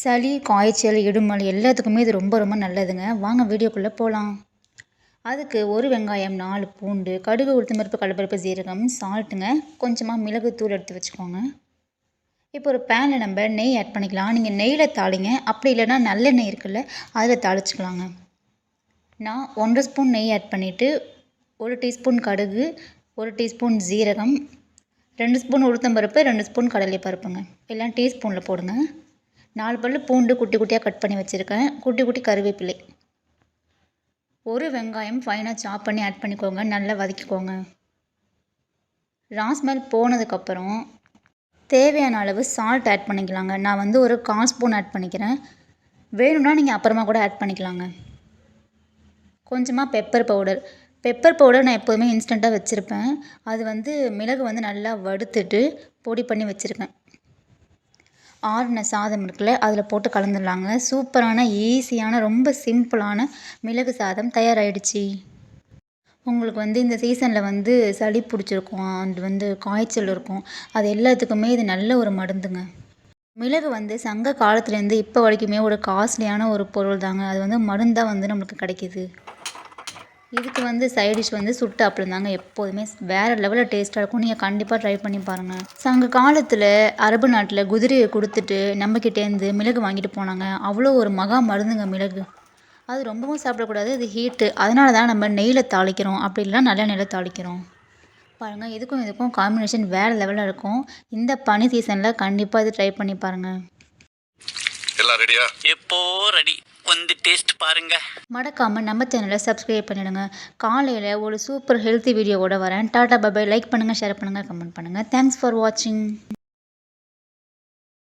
சளி காய்ச்சல் இடுமல் எல்லாத்துக்குமே இது ரொம்ப ரொம்ப நல்லதுங்க. வாங்க வீடியோக்குள்ளே போகலாம் அதுக்கு ஒரு வெங்காயம் நாலு பூண்டு கடுகு உளுத்தம்பருப்பு கடலப்பருப்பு சீரகம் சால்ட்டுங்க. கொஞ்சமாக மிளகு தூள் எடுத்து வச்சுக்கோங்க. இப்போ ஒரு பேனில் நம்ம நெய் ஆட் பண்ணிக்கலாம். நீங்கள் நெய்யில் தாளிங்க. அப்படி இல்லைன்னா நல்லெண்ணெய் இருக்குல்ல அதில் தாளிச்சுக்கலாங்க. நான் ஒன்றரை ஸ்பூன் நெய் ஆட் பண்ணிவிட்டு ஒரு டீஸ்பூன் கடுகு ஒரு டீஸ்பூன் ஜீரகம் ரெண்டு ஸ்பூன் உளுத்தம்பருப்பு ரெண்டு ஸ்பூன் கடலை பருப்புங்க எல்லாம் டீஸ்பூனில் போடுங்க. நாலு பல்லு பூண்டு குட்டி குட்டியாக கட் பண்ணி வச்சுருக்கேன். குட்டி குட்டி கருவேப்பிலை. ஒரு வெங்காயம் ஃபைனாக சாப் பண்ணி ஆட் பண்ணிக்கோங்க. நல்லா வதக்கிக்கோங்க. ராஸ்மெல் போனதுக்கப்புறம் தேவையான அளவு சால்ட் ஆட் பண்ணிக்கலாங்க. நான் வந்து ஒரு கால் ஸ்பூன் ஆட் பண்ணிக்கிறேன். வேணும்னா நீங்கள் அப்புறமா கூட ஆட் பண்ணிக்கலாங்க. கொஞ்சமாக பெப்பர் பவுடர் பெப்பர் பவுடர் நான் எப்போதுமே இன்ஸ்டண்ட்டாக வச்சுருப்பேன். அது வந்து மிளகு வந்து நல்லா வறுத்துட்டு பொடி பண்ணி வச்சுருக்கேன். ஆறின சாதம் இருக்குல்ல அதில் போட்டு கலந்துடலாங்க. சூப்பரான ஈஸியான ரொம்ப சிம்பிளான மிளகு சாதம் தயாராகிடுச்சு உங்களுக்கு வந்து இந்த சீசனில் வந்து சளி பிடிச்சிருக்கும் அண்ட் வந்து காய்ச்சல் இருக்கும். அது எல்லாத்துக்குமே இது நல்ல ஒரு மருந்துங்க. மிளகு வந்து சங்க காலத்துலேருந்து இப்போ வரைக்குமே ஒரு காஸ்ட்லியான ஒரு பொருள் தாங்க அது வந்து மருந்தாக வந்து நம்மளுக்கு கிடைக்கிது. இதுக்கு வந்து சைட் டிஷ் வந்து சுட்டு அப்பளம் தாங்க எப்போதுமே. வேறு லெவலில் டேஸ்ட்டாக இருக்கும். நீங்கள் கண்டிப்பாக ட்ரை பண்ணி பாருங்கள் சங்க காலத்தில் அரபு நாட்டில் குதிரையை கொடுத்துட்டு நம்மக்கிட்டேருந்து மிளகு வாங்கிட்டு போனாங்க. அவ்வளோ ஒரு மகா மருந்துங்க மிளகு. அது ரொம்பவும் சாப்பிடக்கூடாது. அது ஹீட்டு அதனால தான் நம்ம நெய்யில் தாளிக்கிறோம். அப்படி இல்லைனா நல்ல நெய்யில் தாளிக்கிறோம். பாருங்கள் இதுக்கும் இதுக்கும் காம்பினேஷன் வேறு லெவலில் இருக்கும். இந்த பனி சீசனில் கண்டிப்பாக இது ட்ரை பண்ணி பாருங்கள் எல்லாம் ரெடியா எப்போ ரெடி வந்து டேஸ்ட் பாருங்க. மறக்காமல் நம்ம சேனலை சப்ஸ்கிரைப் பண்ணிடுங்க. காலையில் ஒரு சூப்பர் ஹெல்த்தி வீடியோவோட வரேன். டாடா பாபாய் லைக் பண்ணுங்கள் ஷேர் பண்ணுங்க கமெண்ட் பண்ணுங்க. தேங்க்ஸ் ஃபார் வாட்சிங்